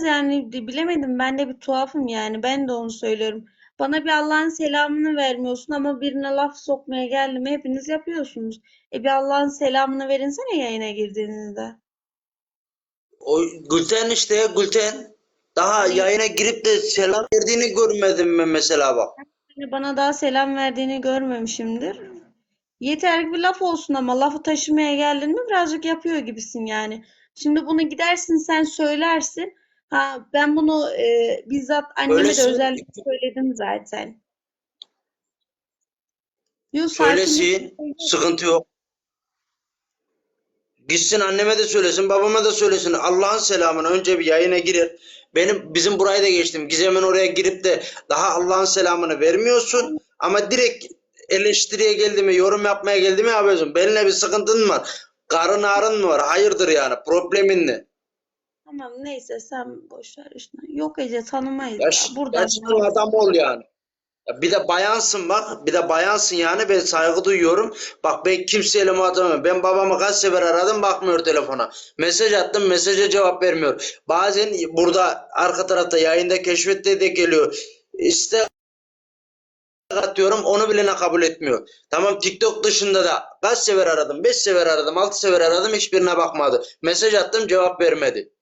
biraz yani bilemedim ben de bir tuhafım yani ben de onu söylüyorum. Bana bir Allah'ın selamını vermiyorsun ama birine laf sokmaya geldi mi hepiniz yapıyorsunuz. E bir Allah'ın selamını verinsene yayına girdiğinizde. O Gülten işte Gülten. Daha yayına girip de selam verdiğini görmedim ben mesela bak. Bana daha selam verdiğini görmemişimdir. Yeter ki bir laf olsun ama lafı taşımaya geldin mi birazcık yapıyor gibisin yani. Şimdi bunu gidersin sen söylersin. Ha ben bunu e, bizzat anneme de Öylesin. özellikle söyledim zaten. Yok Söylesin. Sıkıntı yok. Gitsin anneme de söylesin, babama da söylesin. Allah'ın selamını önce bir yayına girer. Benim bizim burayı da geçtim. Gizem'in oraya girip de daha Allah'ın selamını vermiyorsun. Ama direkt eleştiriye geldi mi, yorum yapmaya geldi mi yapıyorsun. Benimle bir sıkıntın mı var? Karın ağrın mı var? Hayırdır yani? Problemin ne? Tamam neyse sen boş ver işte. Yok Ece tanımayız Yaş, ya. Buradan yaşlı adam ol yani. Ya bir de bayansın bak, bir de bayansın yani ben saygı duyuyorum. Bak ben kimseyle muhatabım. Ben babamı kaç sefer aradım bakmıyor telefona. Mesaj attım mesaja cevap vermiyor. Bazen burada arka tarafta yayında keşfette de geliyor. İşte atıyorum onu bile ne kabul etmiyor. Tamam TikTok dışında da kaç sefer aradım? 5 sefer aradım, 6 sefer aradım hiçbirine bakmadı. Mesaj attım cevap vermedi.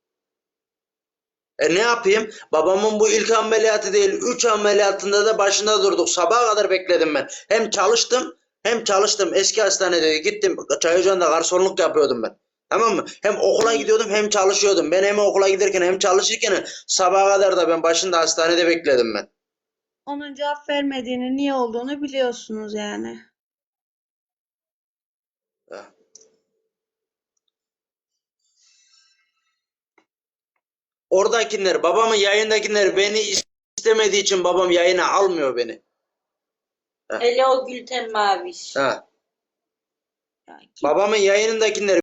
E ne yapayım? Babamın bu ilk ameliyatı değil, üç ameliyatında da başında durduk. Sabaha kadar bekledim ben. Hem çalıştım, hem çalıştım. Eski hastanede gittim. Çayırcan'da garsonluk yapıyordum ben. Tamam mı? Hem okula gidiyordum hem çalışıyordum. Ben hem okula giderken hem çalışırken sabaha kadar da ben başında hastanede bekledim ben. onun cevap vermediğini niye olduğunu biliyorsunuz yani. Oradakiler, babamın yayındakiler beni istemediği için babam yayına almıyor beni. Hele o Gülten Maviş. Ha. Kim Babamın yayınındakiler